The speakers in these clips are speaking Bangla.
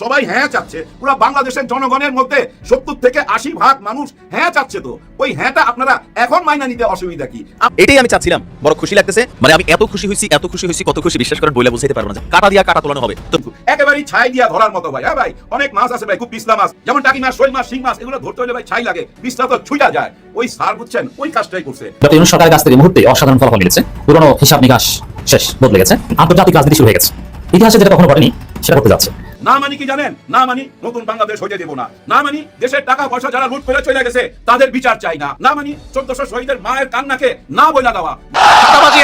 সবাই হ্যাঁ চাচ্ছে। পুরো বাংলাদেশের জনগণের মধ্যে সত্তর থেকে আশি ভাগ মানুষ হ্যাঁ চাচ্ছে তো। ওই হ্যাঁটা আপনারা এখন মাইনা নিতে অসুবিধা কি? এটাই আমি চাচ্ছিলাম। বড় খুশি লাগতেছে। মানে আমি এত খুশি হয়েছি এত খুশি হয়েছি কত খুশি বিশ্বাস করেন বলে বুঝাইতে পারব না। কাটা দিয়া কাটা তোলানো হবে। তো একেবারেই ছাই দিয়া ধরার মতো ভাই। হ্যাঁ ভাই অনেক মাছ আছে ভাই খুব পিছলা মাছ। যেমন টাকি মাছ শৈল মাছ শিং মাছ এগুলো ধরতে হলে ভাই ছাই লাগে। পিছলা তো ছুইটা যায়। ওই সার বুঝছেন ওই কাজটাই করছে। ডক্টর সরকারের কাছ থেকে মুহূর্তে অসাধারণ ফলাফল মিলেছে। পুরনো হিসাব নিকাশ শেষ বদলে গেছে। আন্তর্জাতিক রাজনীতি শুরু হয়ে গেছে। ইতিহাসে যেটা কখনো ঘটেনি সেটা করতে যাচ্ছে। না মানি কি জানেন? না মানি নতুন বাংলাদেশ হইতে দেব না। না মানি দেশের টাকা পয়সা যারা লুট করে চলে গেছে তাদের বিচার চাই না। না মানি চোদ্দশো শহীদের মায়ের কান্নাকে না বইলা দেওয়া।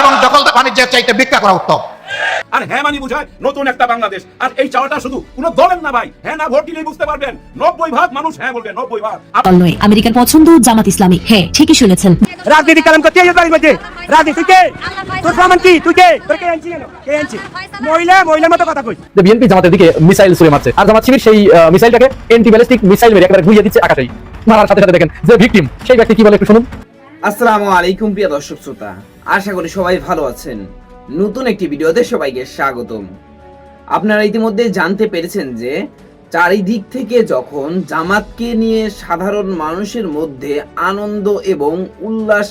এবং দখল বাণিজ্যের চাইতে বিক্রা করা উত্তম। আর হ্যাঁ মানি বুঝায় নতুন একটা বাংলাদেশ। আর এই চাওয়াটা শুধু কোনো দলের না ভাই। হ্যাঁ না ভোট দিলেই বুঝতে পারবেন। নব্বই ভাগ মানুষ হ্যাঁ বলবে নব্বই ভাগ। নয় আমেরিকার পছন্দ জামাত ইসলামী। হ্যাঁ ঠিকই শুনেছেন। রাজনীতি কালাম করতে এই বাড়ির মধ্যে। রাজনীতি কে? তোর প্রমাণ কি? তুই কে? তোর কে আনছি কেন কে আনছি মহিলা মহিলার মতো কথা কই। যে বিএনপি জামাতের দিকে মিসাইল ছুড়ে মারছে। আর জামাত শিবির সেই মিসাইলটাকে এন্টি ব্যালিস্টিক মিসাইল মেরে একেবারে ঘুরিয়ে দিচ্ছে আকাশেই। মারার সাথে সাথে দেখেন যে ভিকটিম সেই ব্যক্তি কি বলে একটু শুনুন। আসসালামু আলাইকুম প্রিয় দর্শক শ্রোতা। আশা করি সবাই ভালো আছেন। নতুন একটি ভিডিওতে সবাইকে স্বাগতম। আপনারা ইতিমধ্যে জানতে পেরেছেন যে, চারিদিক থেকে যখন জামাতকে নিয়ে সাধারণ মানুষের মধ্যে আনন্দ এবং উল্লাস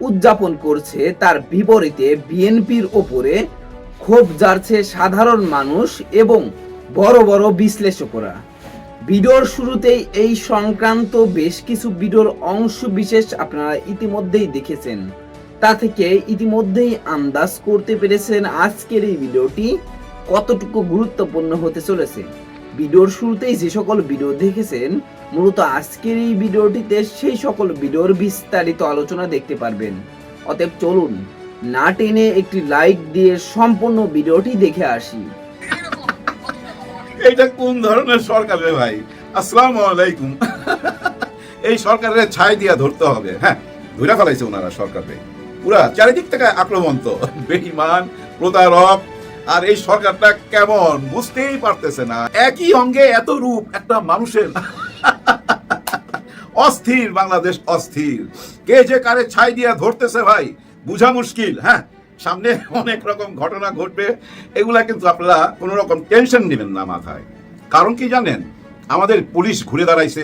উদযাপন করছে, তার বিপরীতে বিএনপির ওপরে ক্ষোভ জারছে সাধারণ মানুষ এবং বড় বড় বিশ্লেষকরা। ভিডিওর শুরুতেই এই সংক্রান্ত বেশ কিছু ভিডিওর অংশ বিশেষ আপনারা ইতিমধ্যেই দেখেছেন। তা থেকে ইতিমধ্যেই আন্দাজ করতে পেরেছেন আজকের এই ভিডিওটি কতটুকু গুরুত্বপূর্ণ হতে চলেছে। ভিডিওর শুরুতেই যে সকল ভিডিও দেখেছেন, মূলত আজকের এই ভিডিওটিতে সেই সকল ভিডিওর বিস্তারিত আলোচনা দেখতে পারবেন। অতএব চলুন, না টেনে একটি লাইক দিয়ে সম্পূর্ণ ভিডিওটি দেখে আসি। এটা কোন ধরনের সরকার রে ভাই? আসসালামু আলাইকুম। এই সরকারের ছাই দিয়া ধরতে হবে হ্যাঁ? ধরে ফেলাইছে ওনারা সরকারে পুরা চারিদিক থেকে আক্রমণ তো। বেঈমান, প্রতারক, আর এই সরকারটা কেমন বুঝতেই পারতেছে না। একই অঙ্গে এত রূপ একটা মানুষের। অস্থির, বাংলাদেশ অস্থির। কে যে কারে ছাই দিয়া ধরতেছে ভাই, বুঝা মুশকিল হ্যাঁ? সামনে অনেক রকম ঘটনা ঘটবে, এগুলা কিন্তু আপনারা কোনো রকম টেনশন নেবেন না মাথায়। কারণ কি জানেন? আমাদের পুলিশ ঘুরে দাঁড়াইছে,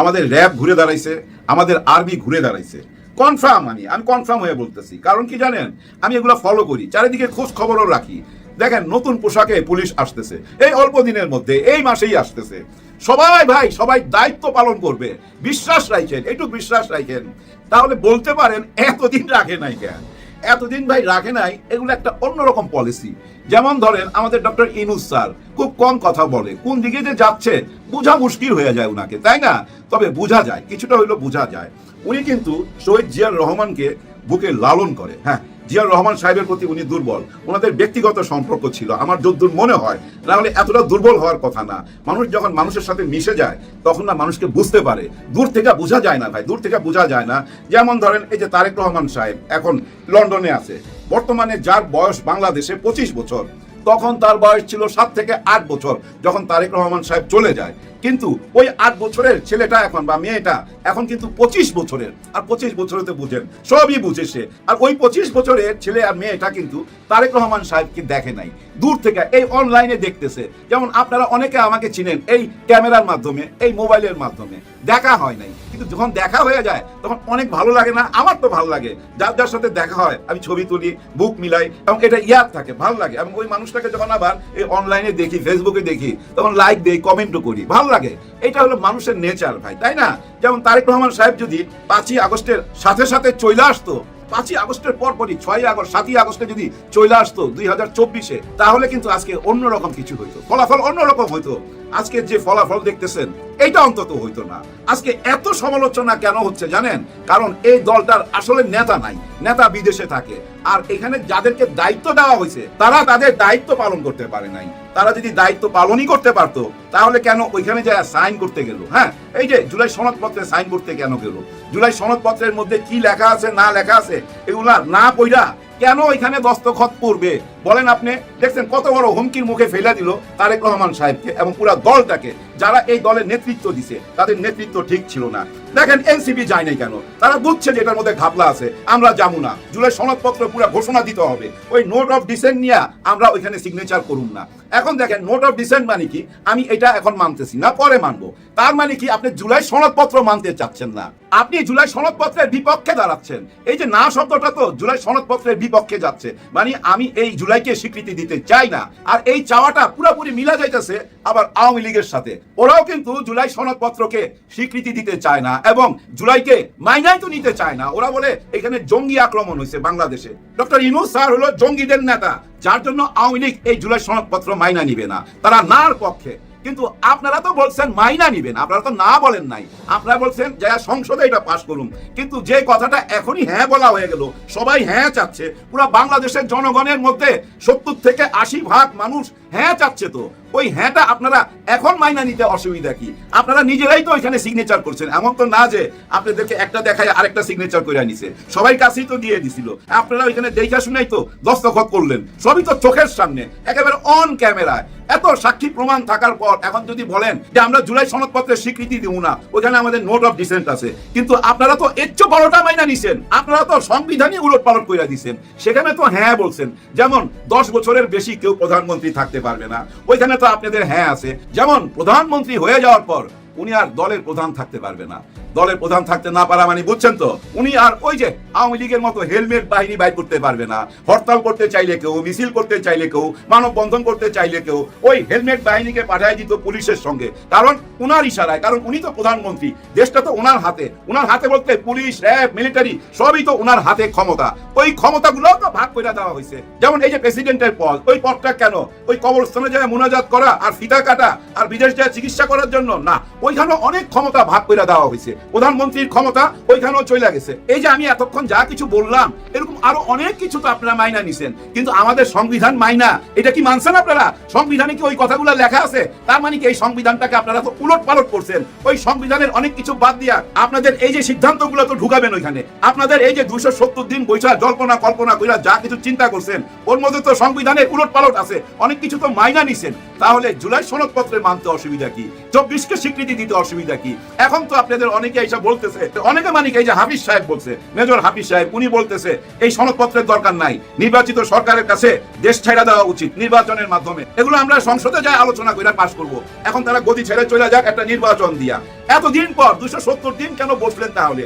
আমাদের র্যাব ঘুরে দাঁড়াইছে, আমাদের আর্মি ঘুরে দাঁড়াইছে। কনফার্ম আমি আমি কনফার্ম হয়ে বলতেছি। কারণ কি জানেন? আমি এগুলো ফলো করি, চারিদিকে খোঁজ খবরও রাখি। দেখেন, নতুন পোশাকে পুলিশ আসতেছে। এই অল্প দিনের মধ্যে, এই মাসেই আসতেছে। সবাই ভাই, সবাই দায়িত্ব পালন করবে। বিশ্বাস রাখেন, একটু বিশ্বাস রাখেন। তাহলে বলতে পারেন, এতদিন রাখে নাই কেন? এতদিন ভাই রাখে নাই, এগুলো একটা অন্যরকম পলিসি যেমন ধরেন, আমাদের ডক্টর ইনুস স্যার খুব কম কথা বলে। কোন দিকে যে যাচ্ছে, বোঝা মুশকিল হয়ে যায় উনাকে, তাই না? তবে বোঝা যায়, কিছুটা হইল বোঝা যায়। উনি কিন্তু শহীদ জিয়ার রহমানকে বুকে লালন করে। হ্যাঁ জিয়ার রহমান সাহেবের প্রতি উনি দুর্বল। ওনাদের ব্যক্তিগত সম্পর্ক ছিল। আমার যদ্দূর মনে হয় না হলে এতটা দুর্বল হওয়ার কথা না। মানুষ যখন মানুষের সাথে মিশে যায়, তখন না মানুষকে বুঝতে পারে। দূর থেকে বোঝা যায় না ভাই, দূর থেকে বোঝা যায় না। যেমন ধরেন, এই যে তারেক রহমান সাহেব এখন লন্ডনে আছে। বর্তমানে যার বয়স বাংলাদেশে পঁচিশ বছর। তখন তার বয়স ছিল সাত থেকে আট বছর, যখন তারেক রহমান সাহেব চলে যায়। কিন্তু ওই আট বছরের ছেলেটা এখন বা মেয়েটা এখন কিন্তু পঁচিশ বছরের, আর পঁচিশ বছরে তো বুঝেন, সবই বুঝে সে। আর ওই পঁচিশ বছরের ছেলে আর মেয়েটা কিন্তু তারেক রহমান সাহেবকে দেখে নাই। দূর থেকে এই অনলাইনে দেখতেছে। যেমন আপনারা অনেকে আমাকে চিনেন এই ক্যামেরার মাধ্যমে, এই মোবাইলের মাধ্যমে। দেখা হয় নাই। কিন্তু যখন দেখা হয়ে যায়, তখন অনেক ভালো লাগে না, আমার তো ভালো লাগে। যার যার সাথে দেখা হয়, আমি ছবি তুলি, বুক মিলাই, এবং এটা ইয়াদ থাকে, ভালো লাগে। এবং ওই মানুষটাকে যখন আবার এই অনলাইনে দেখি ফেসবুকে দেখি, তখন লাইক দেই কমেন্টও করি, ভালো লাগে। এটা হলো মানুষের নেচার ভাই, তাই না? যেমন তারেক রহমান সাহেব যদি পাঁচই আগস্টের সাথে সাথে চলে আসতো পাঁচই আগস্টের পর পরই ছয়ই আগস্ট, সাতই আগস্টে যদি চলে আসতো দুই হাজার চব্বিশে, তাহলে কিন্তু আজকে অন্যরকম কিছু হইতো। ফলাফল অন্যরকম হইতো। আজকে যে ফলাফল দেখতেছেন এটা অন্তত হইতো না। আজকে এত সমালোচনা কেন হচ্ছে জানেন? কারণ এই দলটার আসলে নেতা নাই, নেতা বিদেশে থাকে। আর এখানে যাদেরকে দায়িত্ব দেওয়া হয়েছে, তারা তাদের দায়িত্ব পালন করতে পারে নাই। তারা যদি দায়িত্ব পালনই করতে পারত, তাহলে কেন ওইখানে যায় সাইন করতে গেল? হ্যাঁ এই যে জুলাই সনদপত্রে সাইন করতে কেন গেল? জুলাই সনদপত্রের মধ্যে কি লেখা আছে, না লেখা আছে, এগুলা না পইরা কেন ওইখানে দস্তখত পড়বে? বলেন আপনি, দেখছেন কত বড় হুমকির মুখে ফেলে দিল তারেক রহমান সাহেবকে এবং পুরো দলটাকে। যারা এই দলের নেতৃত্ব দিছে, তাদের নেতৃত্ব ঠিক ছিল না। দেখেন এনসিপি যায় নাই কেন? তারা বুঝছে যে এটার মধ্যে ঘাপলা আছে, আমরা যাব না। জুলাই সনদপত্র পুরো ঘোষণা দিতে হবে। ওই নোট অফ ডিসেন্ট নিয়ে আমরা ওইখানে সিগনেচার করুন না। এখন দেখেন নোট অফ ডিসেন্ট মানে কি? আমি এটা এখন মানতেছি না, পরে মানবো। তার মানে কি আপনি জুলাই সনদপত্র মানতে চাচ্ছেন না? আপনি জুলাই সনদপত্রের বিপক্ষে দাঁড়াচ্ছেন। এই যে না শব্দটা তো জুলাই সনদপত্রের বিপক্ষে যাচ্ছে। মানে আমি এই জুলাইকে স্বীকৃতি দিতে চাই না। আর এই চাওয়াটা পুরোপুরি মিলা যাইতেছে আবার আওয়ামী লীগের সাথে। ওরাও কিন্তু জুলাই সনদপত্রকে স্বীকৃতি দিতে চায় না এবং জুলাইকে মাইনাই তো নিতে চায় না। ওরা বলে, এখানে জঙ্গি আক্রমণ হয়েছে বাংলাদেশে। ডক্টর ইনু স্যার হলো জঙ্গিদের নেতা, যার জন্য আওয়ামী লীগ এই জুলাই সনদপত্র মাইনা নিবে না। তারা নার পক্ষে কিন্তু আপনারা তো বলছেন মাইনা নিবেন, আপনারা তো না বলেন নাই। আপনারা বলছেন যারা সংসদে এটা পাশ করুন। কিন্তু যে কথাটা এখনই হ্যাঁ বলা হয়ে গেল, সবাই হ্যাঁ চাচ্ছে, পুরো বাংলাদেশের জনগণের মধ্যে সত্তর থেকে আশি ভাগ মানুষ হ্যাঁ চাচ্ছে তো। ওই হ্যাঁটা আপনারা এখন মাইনা নিতে অসুবিধা কি? আপনারা নিজেরাই তো ওইখানে সিগনেচার করছেন। এমন তো না যে আপনাদেরকে একটা দেখায় আরেকটা সিগনেচার করে নিছে। সবাই কাছেই তো দিয়ে দিছিল। আপনারা ওইখানে দেখা শুনেই তো দস্তখত করলেন। সবই তো চোখের সামনে, একেবারে অন ক্যামেরায় এত সাক্ষী প্রমাণ থাকার পর এখন যদি বলেন যে আমরা জুলাই সনদপত্রের স্বীকৃতি দিব না, ওইখানে আমাদের নোট অফ ডিসেন্ট আছে। কিন্তু আপনারা তো এর চেয়ে বড়টা মাইনা নিছেন। আপনারা তো সংবিধানই উলট পালট করে দিছেন। সেখানে তো হ্যাঁ বলছেন। যেমন দশ বছরের বেশি কেউ প্রধানমন্ত্রী থাকতে পারবে না। ওইখানে আপনাদের হ্যাঁ আছে। যেমন প্রধানমন্ত্রী হয়ে যাওয়ার পর উনি আর দলের প্রধান থাকতে পারবে না। দলের প্রধান থাকতে না পারা মানে বুঝছেন তো? উনি আর ওই যে আওয়ামী লীগের মতো হেলমেট বাহিনী বাইর করতে পারবে না। হরতাল করতে চাইলে কেউ, মিছিল করতে চাইলে কেউ, মানববন্ধন করতে চাইলে কেউ, ওই হেলমেট বাহিনীকে পাঠায় দিত পুলিশের সঙ্গে। কারণ উনার ইশারায়, কারণ উনি তো প্রধানমন্ত্রী। দেশটা তো ওনার হাতে। ওনার হাতে বলতে পুলিশ, র্যাব, মিলিটারি, সবই তো ওনার হাতে ক্ষমতা। ওই ক্ষমতাগুলো তো ভাগ করে দেওয়া হয়েছে। যেমন এই যে প্রেসিডেন্টের পদ, ওই পদটা কেন? ওই কবরস্থানে যায় মোনাজাত করা, আর ফিতা কাটা, আর বিদেশ যায় চিকিৎসা করার জন্য? না ওইখানে অনেক ক্ষমতা ভাগ করে দেওয়া হয়েছে। প্রধানমন্ত্রীর ক্ষমতা ওইখানেও চলে গেছে। এই যে আমি এতক্ষণ যা কিছু বললাম, এরকম আরও অনেক কিছু তো আপনারা মাইনা নিছেন। কিন্তু আমাদের সংবিধান মাইনা, এটা কি মানছেন আপনারা? সংবিধানে কি ওই কথাগুলো লেখা আছে? তার মানে কি এই সংবিধানটাকে আপনারা তো উলট পালট করছেন? ওই সংবিধানের অনেক কিছু বাদ দিয়া আপনাদের এই যে সিদ্ধান্তগুলো তো ঢুকাবেন ওইখানে। আপনাদের এই যে দুইশো সত্তর দিন বৈশা জল্পনা, কল্পনা কইরা যা কিছু চিন্তা করছেন, ওর মধ্যে তো সংবিধানের উলট পালট আছে। অনেক কিছু তো মাইনা নিছেন। তাহলে জুলাই সনদপত্রে মানতে অসুবিধা কি? চব্বিশকে স্বীকৃতি দিতে অসুবিধা কি? এখন তো আপনাদের অনেকে বলতেছে। অনেকে মানে কি এই যে হাফিজ সাহেব বলছে, মেজর হাফিজ সাহেব, উনি বলতেছে, এই সনদপত্রের দরকার নাই, নির্বাচিত সরকারের কাছে দেশ দেওয়া উচিত নির্বাচনের মাধ্যমে। এগুলো আমরা সংসদে যাই আলোচনা করে পাশ করব। এখন তারা ছেড়ে চলে যাক একটা নির্বাচন দিয়া। এতদিন পর দুশো সত্তর দিন কেন বসলেন তাহলে?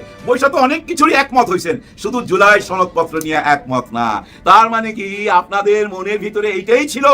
তো অনেক কিছুরই একমত হয়েছেন শুধু জুলাই সনদপত্র নিয়ে একমত না। তার মানে কি আপনাদের মনের ভিতরে এইটাই ছিল?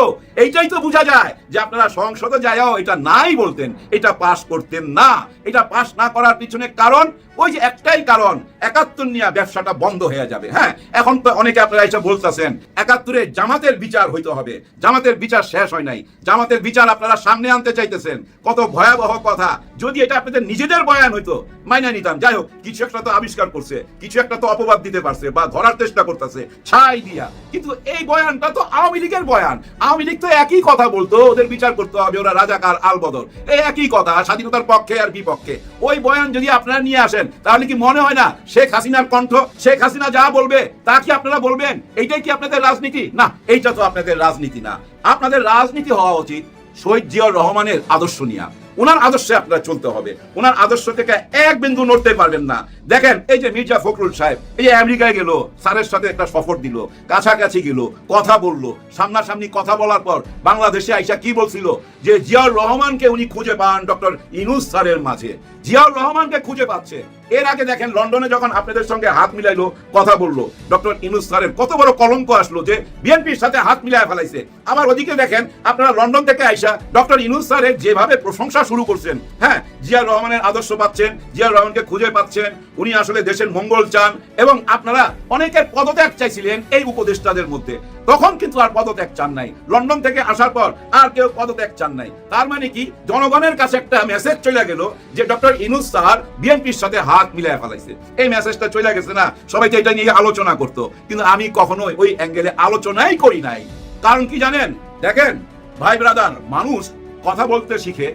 এইটাই তো বোঝা যায় যে আপনারা সংসদে যায়ও এটা নাই বলতেন, এটা পাশ করতেন না। এটা পাশ না করার পিছনে কারণ, ওই যে একটাই কারণ, একাত্তর নিয়ে ব্যবসাটা বন্ধ হয়ে যাবে। হ্যাঁ এখন তো অনেকে আপনারা এসে বলতেছেন, একাত্তরে জামাতের বিচার হইতে হবে। জামাতের বিচার শেষ হয় নাই। জামাতের বিচার আপনারা সামনে আনতে চাইতেছেন। কত ভয়াবহ কথা। যদি এটা আপনাদের নিজেদের বয়ান হইতো, মাইনা নিতাম। যাই হোক, কিছু একটা তো আবিষ্কার করছে, কিছু একটা তো অপবাদ দিতে পারছে বা ধরার চেষ্টা করতেছে, ছাই দিয়া। কিন্তু এই বয়ানটা তো আওয়ামী লীগের বয়ান। আওয়ামী লীগ তো একই কথা বলতো, ওদের বিচার করতে হবে, ওরা রাজাকার, আলবদর। এই একই কথা, স্বাধীনতার পক্ষে আর বিপক্ষে। ওই বয়ান যদি আপনারা নিয়ে আসেন। তাহলে কি মনে হয় না শেখ হাসিনার কণ্ঠ? শেখ হাসিনা যা বলবে, তা কি আপনারা বলবেন? এইটাই কি আপনাদের রাজনীতি? না, এইটা তো আপনাদের রাজনীতি না। আপনাদের রাজনীতি হওয়া উচিত শহীদ জিয়াউর রহমানের আদর্শ নিয়ে। ওনার আদর্শে আপনারা চলতে হবে। ওনার আদর্শ থেকে এক বিন্দু নড়তে পারবেন না। দেখেন, এই যে মির্জা ফখরুল সাহেব, এই যে আমেরিকায় গেল, স্যারের সাথে একটা সফর দিল, কাছাকাছি গেল, কথা বলল, সামনাসামনি কথা বলার পর বাংলাদেশে আইসা কি বলছিল? যে জিয়াউর রহমানকে উনি খুঁজে পান ডক্টর ইনুস স্যারের মাঝে। জিয়াউর রহমানকে খুঁজে পাচ্ছে। এর আগে দেখেন লন্ডনে যখন আপনাদের সঙ্গে হাত মিলাইলো, কথা বলল, ডক্টর ইনুস স্যারের কত বড় কলঙ্ক আসলো যে বিএনপির সাথে হাত মিলাই ফেলাইছে। আবার ওদিকে দেখেন আপনারা লন্ডন থেকে আইসা ডক্টর ইনুস স্যারের যেভাবে প্রশংসা শুরু করছেন হ্যাঁ জিয়া রহমানের আদর্শ পাচ্ছেন জিয়া রহমানকে খুঁজে পাচ্ছেন উনি আসলে দেশের মঙ্গল চান এবং আপনারা অনেকের পদত্যাগ চাইছিলেন এই উপদেষ্টাদের মধ্যে। তখন কিন্তু আর পদত্যাগ চান নাই। লন্ডন থেকে আসার পর আর কেউ পদত্যাগ চান নাই। তার মানে কি? জনগণের কাছে একটা মেসেজ চলে গেল যে ডক্টর ইনুস স্যার বিএনপির সাথে হাত মিলাই ফেলাইছে। এই মেসেজটা চলে গেছে না? সবাই তো এটা নিয়ে আলোচনা করতো। কিন্তু আমি কখনোই ওই অ্যাঙ্গেলে আলোচনাই করি নাই। কারণ কি জানেন? দেখেন, ভাই ব্রাদার, মানুষ কথা বলতে শিখে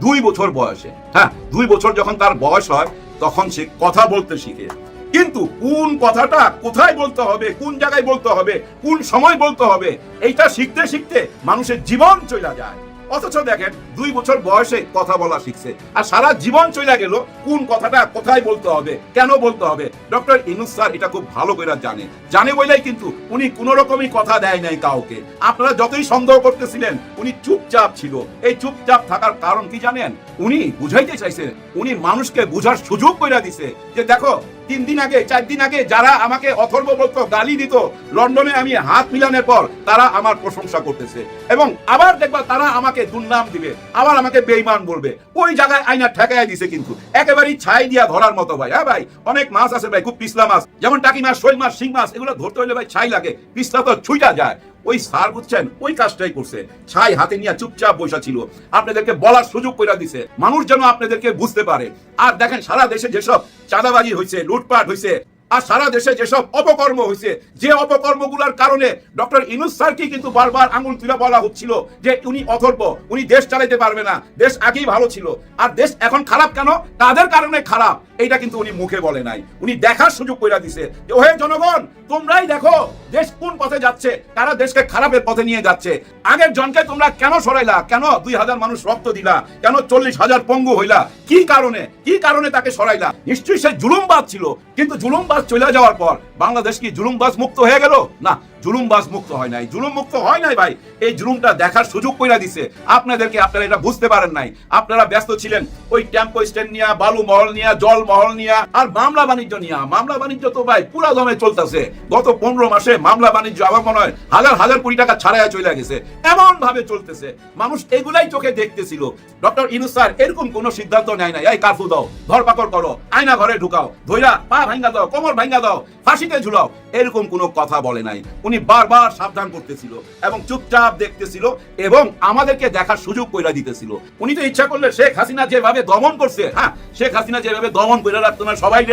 দুই বছর বয়সে। হ্যাঁ দুই বছর যখন তার বয়স হয় তখন সে কথা বলতে শিখে। কিন্তু কোন কথাটা কোথায় বলতে হবে, কোন জায়গায় বলতে হবে, কোন সময় বলতে হবে, এইটা শিখতে শিখতে মানুষের জীবন চলে যায়। অথচ দেখেন, দুই বছর বয়সে কথা বলা শিখছে। আর সারা জীবন চলে গেল, কোন কথাটা কোথায় বলতে হবে, কেন বলতে হবে? ডক্টর ইনুস স্যার এটা খুব ভালো করে জানে। জানে বলেই কিন্তু উনি কোন রকমই কথা দেয় নাই কাউকে। আপনারা যতই সন্দেহ করতেছিলেন, উনি চুপচাপ ছিল। এই চুপচাপ থাকার কারণ কি জানেন? উনি বুঝাইতে চাইছেন উনি মানুষকে বুঝার সুযোগ করে দিছে যে দেখো তিন দিন আগে, চার দিন আগে যারা আমাকে অথর্ব বলতো গালি দিত, লন্ডনে আমি হাত মিলানোর পর তারা আমার প্রশংসা করতেছে। এবং আবার দেখবা তারা আমাকে দুর্নাম দিবে, আবার আমাকে বেইমান বলবে। ওই জায়গায় আইনা ঠেকায় দিছে কিন্তু। একেবারেই ছাই দিয়া ধরার মতো ভাই। হ্যাঁ ভাই, অনেক মাছ আছে ভাই, খুব পিছলা মাছ। যেমন টাকি মাছ, শৈল মাছ, শিং মাছ, এগুলো ধরতে হলে ভাই ছাই লাগে। পিছলা তো ছুইটা যায়। ওই সার বুঝছেন, ওই কাজটাই করছে। ছাই হাতে নিয়ে চুপচাপ বসা ছিল। আপনাদেরকে বলার সুযোগ করে দিছে। মানুষ যেন আপনাদেরকে বুঝতে পারে। আর দেখেন সারা দেশে যেসব চাঁদাবাজি হয়েছে লুটপাট হয়েছে আর সারা দেশে যেসব অপকর্ম হয়েছে, যে অপকর্মগুলোর কারণে ডক্টর ইনুস স্যারকে কিন্তু বারবার আঙুল তুলে বলা হচ্ছিল যে উনি অথর্ব উনি দেশ চালাইতে পারবে না, দেশ আগেই ভালো ছিল। আর দেশ এখন খারাপ কেন? তাদের কারণে খারাপ, এইটা কিন্তু উনি মুখে বলে নাই। উনি দেখার সুযোগ করে দিছে যে, ওহে জনগণ, তোমরাই দেখো দেশ কোন পথে যাচ্ছে তারা দেশকে খারাপের পথে নিয়ে যাচ্ছে। আগের জনকে তোমরা কেন সরাইলা? কেন দুই হাজার মানুষ রক্ত দিলা? কেন চল্লিশ হাজার পঙ্গু হইলা? কি কারণে? কি কারণে তাকে সরাইলা? নিশ্চয়ই সে জুলুমবাজ ছিল, কিন্তু জুলুমবাজ চলে যাওয়ার পর বাংলাদেশ কি জুলুমবাজ মুক্ত হয়ে গেল? না জুলুমবাজ মুক্ত হয় নাই। জুলুম মুক্ত হয় নাই ভাই। এই জুলুমটা দেখার সুযোগ কইরা দিছে। আপনাদেরকে আপনারা এটা বুঝতে পারেন নাই। আপনারা ব্যস্ত ছিলেন। ওই টেম্পো স্ট্যান্ড নিয়া, বালু মহল নিয়া, জল মহল নিয়া, আর মামলা বাণিজ্য নিয়া। মামলা বাণিজ্য তো ভাই পুরা দমে চলতেছে। গত পনেরো মাসে মামলা বাণিজ্য আমার মনে হয় হাজার হাজার কোটি টাকা ছাড়াইয়া চলে গেছে। এমন ভাবে চলতেছে। মানুষ এগুলাই চোখে দেখতেছিল। ডক্টর ইনু স্যার, এরকম কোন সিদ্ধান্ত নেয় নাই। এই কার্ফু দাও, ধরপাকড় করো, আয়না ঘরে ঢুকাও, ধইরা পা ভাঙ্গা দাও কোমর ভাঙ্গা দাও, ফাঁসিতে ঝুলাও। এরকম কোনো কথা বলে নাই। উনি বারবার সাবধান করতেছিল এবং চুপচাপ দেখতেছিল এবং আমাদেরকে দেখার সুযোগ কইরা দিতেছিল। উনি তো ইচ্ছা করলে শেখ হাসিনা যেভাবে দমন করছে হ্যাঁ শেখ হাসিনা যেভাবে দমন করে রাখতো না সবাই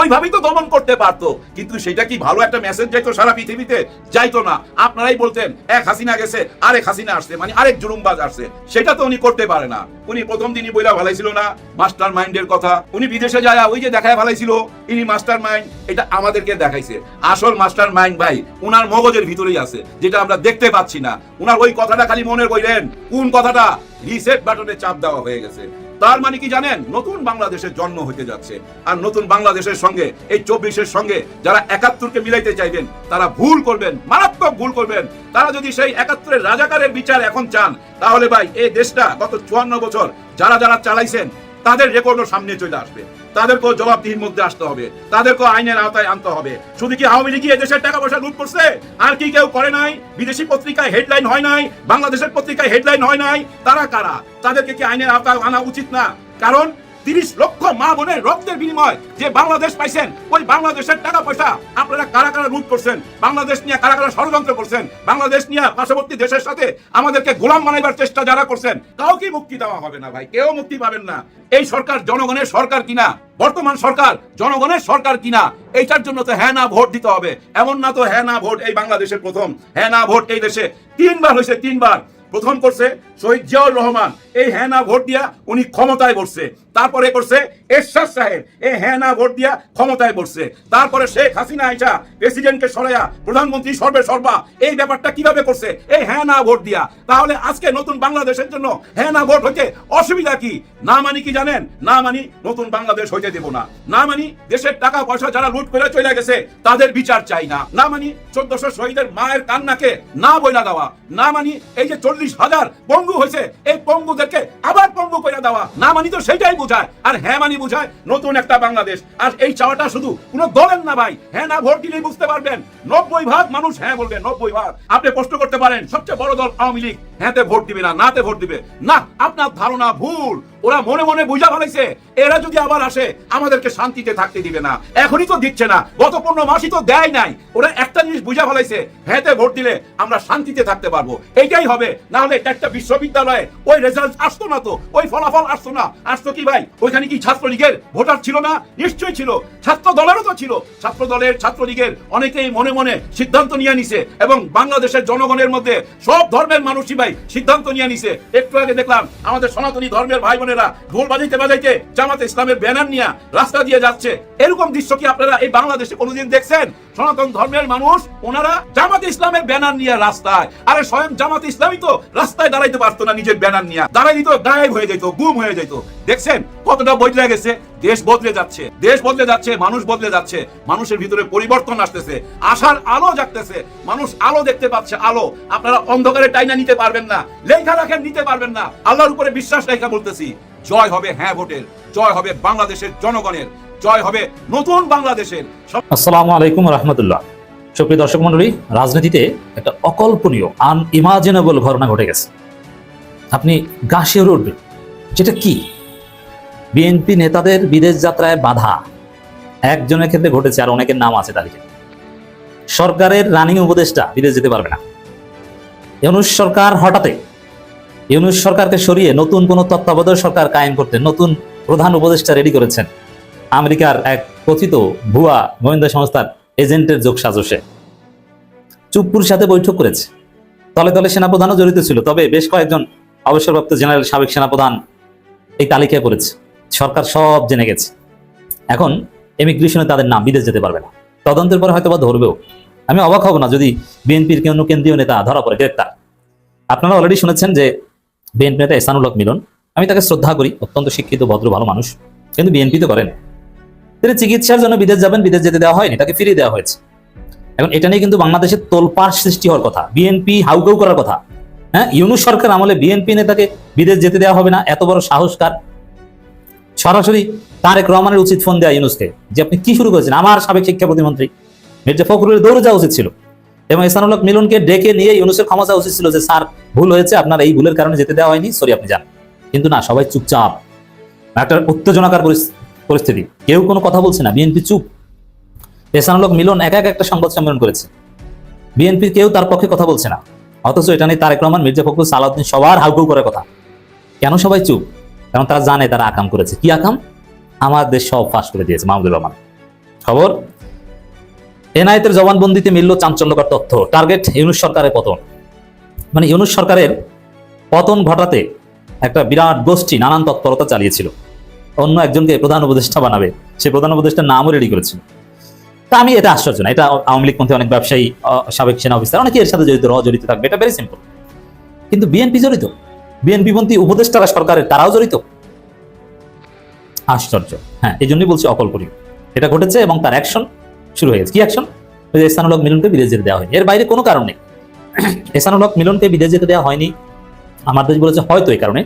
ওইভাবেই তো দমন করতে পারতো। কিন্তু সেটা কি ভালো একটা মেসেজ যাইতো সারা পৃথিবীতে? যাইতো না। আপনারাই বলতেন, এক হাসিনা গেছে, আরেক হাসিনা আসছে মানে আরেক জুলুমবাজ আসছে। সেটা তো উনি করতে পারে না। উনি প্রথম দিনই বইলা ভালাইছিল না মাস্টার মাইন্ডের কথা। উনি বিদেশে যায় ওই যে দেখায় ভালাইছিল, ইনি মাস্টার মাইন্ড এটা আমাদেরকে দেখাইছে। আসল মাস্টার মাইন্ড ভাই, উনার মগজের ভিতরেই আছে, যেটা আমরা দেখতে পাচ্ছি না। উনার ওই কথাটা খালি মনে কইলেন কোন কথাটা? রিসেট বাটনে চাপ দেওয়া হয়ে গেছে। তার মানে কি জানেন? নতুন বাংলাদেশের জন্ম হতে যাচ্ছে। আর নতুন বাংলাদেশের সঙ্গে, এই চব্বিশের সঙ্গে যারা একাত্তরকে মিলাইতে চাইবেন, তারা ভুল করবেন, মারাত্মক ভুল করবেন। তারা যদি সেই একাত্তরের রাজাকারের বিচার এখন চান, তাহলে ভাই, এই দেশটা গত চুয়ান্ন বছর যারা যারা চালাইছেন, তাদের রেকর্ডও সামনে চলে আসবে। তাদেরকেও জবাবদিহির মধ্যে আসতে হবে। তাদেরকেও আইনের আওতায় আনতে হবে। শুধু কি আওয়ামী লীগ এদেশের টাকা পয়সা লুট করছে? আর কি কেউ করে নাই? বিদেশি পত্রিকায় হেডলাইন হয় নাই? বাংলাদেশের পত্রিকায় হেডলাইন হয় নাই? তারা কারা? তাদেরকে কি আইনের আওতায় আনা উচিত না? কারণ তিরিশ লক্ষ মা বোনের রক্তের বিনিময় যে বাংলাদেশ পাইছেন, ওই বাংলাদেশের টাকা পয়সা আপনারা কারা কারা লুট করছেন? বাংলাদেশ নিয়ে কারা কারা ষড়যন্ত্র করছেন? বাংলাদেশ নিয়ে পার্শ্ববর্তী দেশের সাথে আমাদেরকে গোলাম বানাইবার চেষ্টা যারা করছেন, কাউকে মুক্তি দেওয়া হবে না ভাই, কেউ মুক্তি পাবেন না। এই সরকার জনগণের সরকার কিনা? বর্তমান সরকার জনগণের সরকার কিনা? এইটার জন্য তো হ্যাঁ না ভোট দিতে হবে। এমন না তো হ্যাঁ না ভোট এই বাংলাদেশের প্রথম হ্যাঁ না ভোট এই দেশে। তিনবার হয়েছে তিনবার। প্রথম করছে শহীদ জিয়াউর রহমান। এই হ্যাঁ না ভোট দিয়া উনি ক্ষমতায় বসছে। তারপরে করছে এরশাদ সাহেব এই হ্যাঁ না ভোট দিয়া ক্ষমতায় বসছে। তারপরে শেখ হাসিনা আইসা প্রেসিডেন্টকে সরাইয়া প্রধানমন্ত্রী সর্বে সর্বা, এই ব্যাপারটা কীভাবে করছে? এই হ্যাঁ না ভোট দিয়া। তাহলে আজকে নতুন বাংলাদেশের জন্য হ্যাঁ না ভোট হইতে অসুবিধা কি? না মানি কি জানেন? না মানি নতুন বাংলাদেশ হইতে দেব না। না মানি দেশের টাকা পয়সা যারা লুট করে চলে গেছে, তাদের বিচার চাই না। না মানি চোদ্দশো শহীদের মায়ের কান্নাকে না বইলা দেওয়া। না মানি এই যে চল্লিশ হাজার পঙ্গু হয়েছে এই পঙ্গুদেরকে আবার পঙ্গু করে দেওয়া। না মানি তো সেটাই বোঝায়। আর হ্যাঁ মানি বোঝায়, নতুন একটা বাংলাদেশ। আর এই চাওয়াটা শুধু কোনো দলের না ভাই। হ্যাঁ না, ভোট দিলেই বুঝতে পারবেন। নব্বই ভাগ মানুষ হ্যাঁ বলবেন নব্বই ভাগ। আপনি কষ্ট করতে পারেন, সবচেয়ে বড় দল আওয়ামী লীগ। হ্যাঁতে ভোট দিবে না, নাতে ভোট দিবে। না, আপনার ধারণা ভুল। ওরা মনে মনে বুঝা ফেলাইছে এরা যদি আবার আসে, আমাদেরকে শান্তিতে থাকতে দিবে না। এখনই তো দিচ্ছে না, গত পনেরো মাসই তো দেয় নাই। ওরা একটা জিনিস বুঝা ফেলাইছে হ্যাঁতে ভোট দিলে আমরা শান্তিতে থাকতে পারব। এইটাই হবে না হলে একটা বিশ্ববিদ্যালয়ে ওই রেজাল্ট আসতো না তো, ওই ফলাফল আসতো না। আসতো কি ভাই? ওইখানে কি ছাত্রলীগের ভোটার ছিল না? নিশ্চয়ই ছিল। ছাত্র দলেরও তো ছিল। ছাত্র দলের ছাত্রলীগের অনেকেই মনে মনে সিদ্ধান্ত নিয়ে নিছে, এবং বাংলাদেশের জনগণের মধ্যে সব ধর্মের মানুষই ভাই সিদ্ধান্ত নিয়ে নিছে। একটু আগে দেখলাম, আমাদের সনাতনী ধর্মের ভাই বোনেরা ঢোল বাজাইতে বাজাইতে জামাতে ইসলামের ব্যানার নিয়ে রাস্তা দিয়ে যাচ্ছে। এরকম দৃশ্য কি আপনারা এই বাংলাদেশে কোনোদিন দেখছেন? সনাতন ধর্মের মানুষ, ওনারা জামাত ইসলামের ব্যানার নিয়ে রাস্তায়। আরে স্বয়ং জামাত ইসলামই তো রাস্তায় দাঁড়াইতে পারতো না নিজের ব্যানার নিয়ে। দাঁড়াই দিত গায়েব হয়ে যেত, গুম হয়ে যেত। দেখছেন? কতটা বদলে গেছে? দেশ বদলে যাচ্ছে। দেশ বদলে যাচ্ছে, মানুষ বদলে যাচ্ছে। মানুষের ভিতরে পরিবর্তন আসতেছে। আশার আলো জাগতেছে। মানুষ আলো দেখতে পাচ্ছে, আলো। আপনারা অন্ধকারে টাইনা নিতে পারবেন না লেখা রাখেন নিতে পারবেন না। আল্লাহর উপরে বিশ্বাস রেখা বলতেছি, জয় হবে হ্যাঁ ভোটের, জয় হবে বাংলাদেশের জনগণের, জয় হবে নতুন বাংলাদেশের। আসসালামু আলাইকুম রহমতুল্লাহ। সুপ্রিয় দর্শক মন্ডলী রাজনীতিতে একটা অকল্পনীয় আনইমাজিনেবল ঘটনা ঘটে গেছে। আপনি গা শিউরে উঠবেন যেটা কি? বিএনপি নেতাদের বিদেশ যাত্রায় বাধা। একজনের ক্ষেত্রে ঘটেছে আর অনেকের নাম আছে তালিকায়। সরকারের রানিং উপদেষ্টা বিদেশ যেতে পারবে না। ইউনুস সরকার হঠাৎই ইউনুস সরকারকে সরিয়ে নতুন কোনো তত্ত্বাবধায়ক সরকার কায়েম করতে নতুন প্রধান উপদেষ্টা রেডি করেছেন আমেরিকার এক কথিত ভুয়া গোয়েন্দা সংস্থার এজেন্টের যোগ সাজসে চুপ্পুর সাথে বৈঠক করেছে। তলে তলে সেনাপ্রধানও জড়িত ছিল, তবে বেশ কয়েকজন অবসরপ্রাপ্ত জেনারেল সাবেক সেনাপ্রধান এই তালিকায় পড়েছে। সরকার সব জেনে গেছে। এখন এমিগ্রেশনে তাদের নাম বিদেশ যেতে পারবে না। তদন্তের পরে হয়তো বা ধরবেও। আমি অবাক হব না যদি বিএনপির কোনো কেন্দ্রীয় নেতা ধরা পড়ে, গ্রেপ্তার। আপনারা অলরেডি শুনেছেন যে বিএনপি নেতা এসানুল মিলন। আমি তাকে শ্রদ্ধা করি, অত্যন্ত শিক্ষিত, ভদ্র, ভালো মানুষ। কিন্তু বিএনপি তো করেন। তিনি চিকিৎসার জন্য বিদেশ যাবেন, বিদেশ যেতে দেওয়া হয়নি, তাকে ফিরিয়ে দেওয়া হয়েছে। এখন এটা নিয়ে কিন্তু বাংলাদেশে তোলপাড় সৃষ্টি হওয়ার কথা, বিএনপি হাউকাউ করার কথা। হ্যাঁ ইউনুস সরকার আমলে বিএনপি নেতাকে বিদেশ যেতে দেওয়া হবে না, এত বড় সাহসকার সরাসরি তারেক রহমানের উচিত ফোন দেওয়া ইউনুসকে, যে আপনি কি শুরু করেছেন? আমার সাবেক শিক্ষা প্রতিমন্ত্রী মির্জা ফখরুলের দৌড়ে যাওয়া উচিত ছিল এবং ইসানুল হক মিলনকে ডেকে নিয়ে ইউনুসের ক্ষমা চাওয়া উচিত ছিল যে, স্যার, ভুল হয়েছে, আপনার এই ভুলের কারণে যেতে দেওয়া হয়নি, সরি, আপনি যান। কিন্তু না, সবাই চুপচাপ। একটা উত্তেজনাকার পরিস্থিতি। কেউ কোনো কথা বলছে না। বিএনপি চুপ। এসানুল হক মিলন একা এক একটা সংবাদ সম্মেলন করেছে। বিএনপির কেউ তার পক্ষে কথা বলছে না। অথচ এটা নিয়ে তারেক রহমান, মির্জা ফখরুল, সালাউদ্দিন সবার হাউকাউ করার কথা। কেন সবাই চুপ? কারণ তারা জানে তারা আকাম করেছে। কি আকাম? আমার দেশ সব ফাঁস করে দিয়েছে, মাহমুদুর রহমান। খবর? এনআইতের জবানবন্দিতে মিলল চাঞ্চল্যকর তথ্য। টার্গেট ইউনুস সরকারের পতন। মানে ইউনুস সরকারের পতন ঘটাতে একটা বিরাট গোষ্ঠী নানান তৎপরতা চালিয়েছিল। অন্য একজনকে প্রধান উপদেষ্টা বানাবে। সে প্রধান উপদেষ্টার নামও রেডি করেছিল। তা আমি এটা আশ্চর্য না। এটা আওয়ামী লীগ পন্থী অনেক ব্যবসায়ী সাবেক সেনা অফিসার অনেকে এর সাথে জড়িত র জড়িত থাকবে। এটা ভেরি সিম্পল কিন্তু বিএনপি জড়িত। বিএনপি পন্থী উপদেষ্টারা সরকারের, তারাও জড়িত? আশ্চর্য। হ্যাঁ এই জন্যই বলছি অকল্পনীয়। এটা ঘটেছে এবং তার অ্যাকশন শুরু হয়ে গেছে। কি অ্যাকশন ওই যে এসানুল মিলনকে বিদেশ যেতে দেওয়া হয়নি। এর বাইরে কোনো কারণ নেই। এসানুল মিলনকে বিদেশ যেতে দেওয়া হয়নি। আমার দেশ বলেছে হয়তো এই কারণে।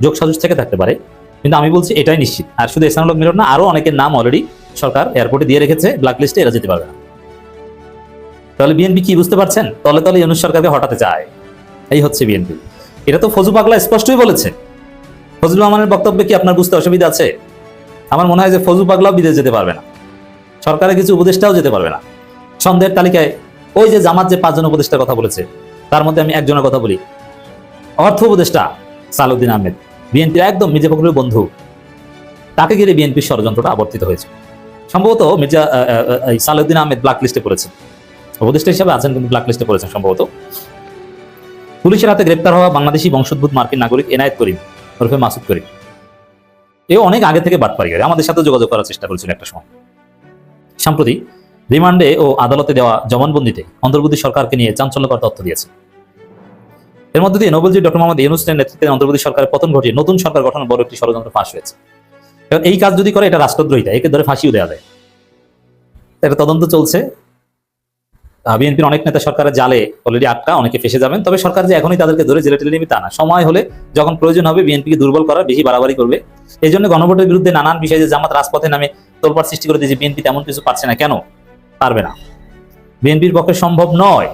যোগ সাজস থেকে থাকতে পারে। কিন্তু আমি বলছি এটাই নিশ্চিত। আর শুধু এসানুল মিলন না আরও অনেকের নাম অলরেডি সরকার এয়ারপোর্টে দিয়ে রেখেছে। ব্ল্যাক লিস্টে এরা যেতে পারবে না। তাহলে বিএনপি কি বুঝতে পারছেন? তলে তলে ইউনুস সরকারকে হটাতে চায়। এই হচ্ছে বিএনপি। এটা তো ফজু পাগলা স্পষ্টই বলেছে। ফজলুর রহমানের বক্তব্যে কি আপনার বুঝতে অসুবিধা আছে? আমার মনে হয় যে ফজু পাগলাও বিদেশ যেতে পারবে না। সরকারের কিছু উপদেষ্টাও যেতে পারবে না। সন্দেহের তালিকায় ওই যে জামাত যে পাঁচজন উপদেষ্টার কথা বলেছে, তার মধ্যে আমি একজনের কথা বলি। অর্থ উপদেষ্টা সালুদ্দিন আহমেদ, বিএনপির একদম মির্জা ফখরুলের বন্ধু। তাকে ঘিরে বিএনপির ষড়যন্ত্রটা আবর্তিত হয়েছে। সম্ভবত মির্জা সালুদ্দিন আহমেদ ব্ল্যাক লিস্টে পড়েছেন উপদেষ্টা হিসাবে আছেন কিন্তু ব্ল্যাক লিস্টে পড়েছেন সম্ভবত। পুলিশের হাতে গ্রেপ্তার হওয়া বাংলাদেশি বংশোদ্ভূত মার্কিন নাগরিক এনায়েত করিম ওরফে মাসুদ করিম। এও অনেক আগে থেকে বাটপারি করে আমাদের সাথে যোগাযোগ করার চেষ্টা করেছিল একটা সময়। সম্প্রতি রিমান্ডে ও আদালতে দেওয়া জবানবন্দিতে অন্তর্বর্তী সরকারকে নিয়ে চাঞ্চল্যকর তথ্য দিয়েছে। এর মধ্যে দিয়ে নোবেলজি ডক্টর মোহাম্মদ ইউনুসের নেতৃত্বে অন্তর্বর্তী সরকারের পতন ঘটিয়ে নতুন সরকার গঠনের বড় একটি ষড়যন্ত্র ফাঁস হয়েছে। এখন এই কাজ যদি করে, এটা রাষ্ট্রদ্রোহিতা একে ধরে ফাঁসিও দেওয়া যায়। এটা তদন্ত চলছে। বিএনপির অনেক নেতা সরকারের জালে অলরেডি আটকা, অনেকে ফেসে যাবেন। তবে সরকার যে এখনই তাদেরকে ধরে জেলে টেলে নিবে তা না। সময় হলে যখন প্রয়োজন হবে বিএনপিকে দুর্বল করার, বেশি বাড়াবাড়ি করবে। এই জন্য গণভোটের বিরুদ্ধে নানান বিষয়ে যে জামাত রাজপথে নামে তোলপাড় সৃষ্টি করে দিয়েছে বিএনপি, তেমন কিছু পারছে না। কেন? পারবে না। বিএনপির পক্ষে সম্ভব নয়।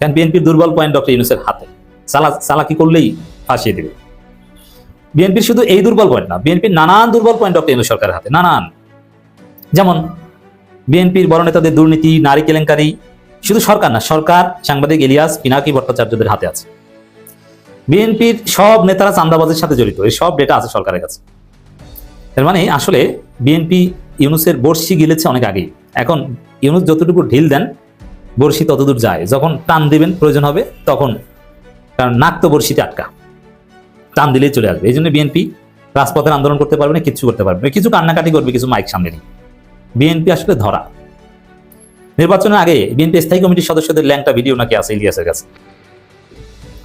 কারণ বিএনপির দুর্বল পয়েন্ট ডক্টর ইউনুসের হাতে। সালা সালাকি করলেই ফাঁসিয়ে দেবে? বিএনপির শুধু এই দুর্বল পয়েন্ট না, বিএনপির নানান দুর্বল পয়েন্ট ডক্টর ইউনুস সরকারের হাতে। নানান। যেমন বিএনপির বড় নেতাদের দুর্নীতি, নারী কেলেঙ্কারি শুধু সরকার না, সরকার, সাংবাদিক ইলিয়াস, পিনাকি ভট্টাচার্যদের হাতে আছে। বিএনপির সব নেতারা চান্দাবাজের সাথে জড়িত, এই সব ডেটা আছে সরকারের কাছে। এর মানে আসলে বিএনপি ইউনুসের বর্ষি গিলেছে অনেক আগেই। এখন ইউনুস যতটুকু ঢিল দেন বর্ষি ততদূর যায়। যখন টান দিবেন, প্রয়োজন হবে, তখন কারণ নাক তো বর্ষিতে আটকা। টান দিলেই চলে আসবে। এই জন্য বিএনপি রাজপথের আন্দোলন করতে পারবে না, কিচ্ছু করতে পারবে না। কিছু কান্নাকাটি করবে, কিছু মাইক সামনে নেই বিএনপি আসলে ধরা। নির্বাচনের আগে বিএনপি স্থায়ী কমিটির সদস্যদের ল্যাংটা ভিডিও নাকি আছে ইলিয়াসের কাছে?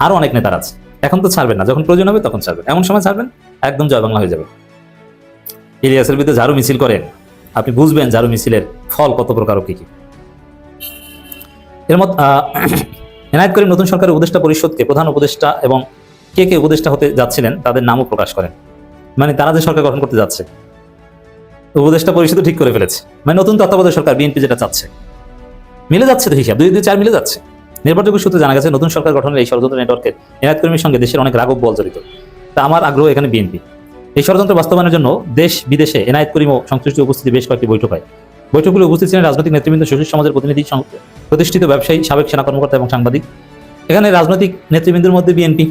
আরও অনেক নেতার আছে। এখন তো ছাড়বেন না, যখন প্রয়োজন হবে তখন ছাড়বেন। এমন সময় ছাড়বেন, একদম জয় বাংলা হয়ে যাবে। ইলিয়াসের বিরুদ্ধে ঝাড়ু মিছিল করেন, আপনি বুঝবেন ঝাড়ু মিছিলের ফল কত প্রকার কি কি। এর মধ্যে এনায়ত করিম নতুন সরকারের উপদেষ্টা পরিষদকে প্রধান উপদেষ্টা এবং কে কে উপদেষ্টা হতে যাচ্ছিলেন, তাদের নামও প্রকাশ করেন। মানে তারা যে সরকার গঠন করতে যাচ্ছে, উপদেষ্টা পরিষদ ঠিক করে ফেলেছে। মানে নতুন তত্ত্বাবধায়ক সরকার বিএনপি যেটা চাচ্ছে। মিলে যাচ্ছে তো হিসাব, দুই দুই চার মিলে যাচ্ছে। নির্ভরযোগ্য সূত্রে জানা গেছে, নতুন সরকার গঠনের এই ষড়যন্ত্র নেটওয়ার্কের এনায়ত কর্মীর সঙ্গে দেশের অনেক রাগব বল জড়িত। তা আমার আগ্রহ এখানে বিএনপি। এই ষড়যন্ত্র বাস্তবায়নের জন্য দেশ বিদেশে এনায়ত করিম ও সংশ্লিষ্ট উপস্থিতি বেশ কয়েকটি বৈঠক হয়। বৈঠকগুলো উপস্থিত ছিলেন রাজনৈতিক নেতৃবৃন্দ সুশীল সমাজের প্রতিনিধি প্রতিষ্ঠিত ব্যবসায়ী, সাবেক সেনা কর্মকর্তা এবং সাংবাদিক। এখানে রাজনৈতিক নেতৃবৃন্দের মধ্যে বিএনপি।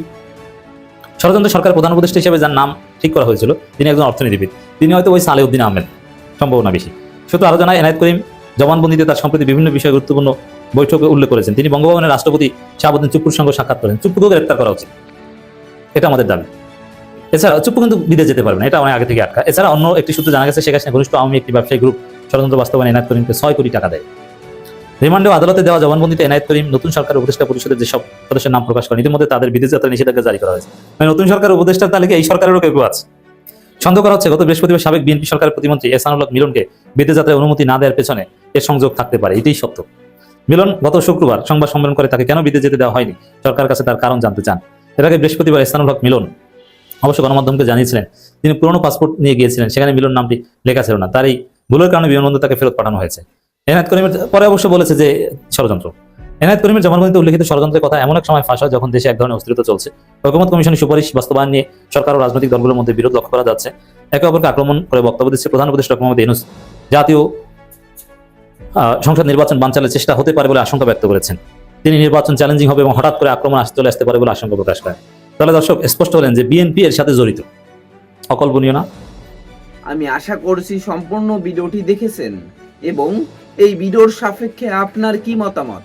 ষড়যন্ত্র সরকার প্রধান উপদেষ্টা হিসেবে যার নাম ঠিক করা হয়েছিল, তিনি একজন অর্থনীতিবিদ। তিনি হয়তো ওই সালেউদ্দিন আহমেদ, সম্ভাবনা বেশি। শুধু আরও জানায়, এনায়ত করিম জবানবন্দিতে তার সম্প্রতি বিভিন্ন বিষয়ে গুরুত্বপূর্ণ বৈঠকে উল্লেখ করেছেন। তিনি বঙ্গভবনের রাষ্ট্রপতি শাহাবুদ্দিন চুপ্পুর সঙ্গে সাক্ষাৎ করেন। চুপ্পুকেও গ্রেপ্তার করা উচিত এটা আমাদের দাবি। এছাড়া চুপ্পু কিন্তু বিদেশ যেতে পারবে না। এটা অনেক আগে থেকে আটকা। এছাড়া অন্য একটি সূত্রে জানা গেছে, শেখ হাসিনা ঘনিষ্ঠ আওয়ামী একটি ব্যবসায়ী গ্রুপ ষড়যন্ত্র বাস্তবায়নে এনায়ত করিমকে ছয় কোটি টাকা দেয়। রিমান্ডেও আদালতে দেওয়া জবানবন্দিতে এনায়ত করিম নতুন সরকার উপদেষ্টা পরিষদের যেসব সদস্যের নাম প্রকাশ করেন, ইতিমধ্যে তাদের বিদেশ যাত্রা নিষেধাজ্ঞা জারি করা হয়েছে। মানে নতুন সরকার উপদেষ্টার তালিকায় এই সরকারেরও কেউ আছে। সন্দেহ করা হচ্ছে, গত বৃহস্পতিবার সাবেক বিএনপি সরকারের প্রতিমন্ত্রী এসানুল্লাহ মিলনকে বিদেশ যাত্রায় অনুমতি না দেওয়ার পেছনে এর সংযোগ থাকতে পারে, এটাই সত্য। মিলন গত শুক্রবার সংবাদ সম্মেলন করে তাকে কেন বিদেশ যেতে দেওয়া হয়নি, সরকার কাছে তার কারণ জানতে চান। এর আগে বৃহস্পতিবার এসানুল হক মিলন অবশ্য গণমাধ্যমকে জানিয়েছিলেন, তিনি পুরনো পাসপোর্ট নিয়ে গিয়েছিলেন, সেখানে মিলন নামটি লেখা ছিল না তার এই ভুলের কারণে বিমানবন্দর তাকে ফেরত পাঠানো হয়েছে। এনায়ত করিমের পরে অবশ্য বলেছে যে ষড়যন্ত্র। এনায়ত করিমের জবানবন্দিতে উল্লেখিত ষড়যন্ত্রের কথা এমন এক সময় ফাঁস যখন দেশে এক ধরনের অস্থিরতা চলছে। ঐকমত কমিশনের সুপারিশ বাস্তবায়ন নিয়ে সরকার ও রাজনৈতিক দলগুলোর মধ্যে বিরোধ লক্ষ্য করা যাচ্ছে। একে অপরকে আক্রমণ করে বক্তব্য দিচ্ছে প্রধান উপদেষ্টা মোহাম্মদ ইউনূস। জাতীয় সংসদ নির্বাচন বানচালের চেষ্টা হতে পারে বলে আশঙ্কা ব্যক্ত করেছেন। তিনি নির্বাচন চ্যালেঞ্জিং হবে এবং হঠাৎ করে আক্রমণ আসতে চলে আসতে পারে বলে আশঙ্কা প্রকাশ করেন। তাহলে দর্শক, স্পষ্ট হলেন যে বিএনপি এর সাথে জড়িত। অকল্পনীয় না? আমি আশা করছি সম্পূর্ণ ভিডিওটি দেখেছেন এবং এই ভিডিওর সাপেক্ষে আপনার কি মতামত?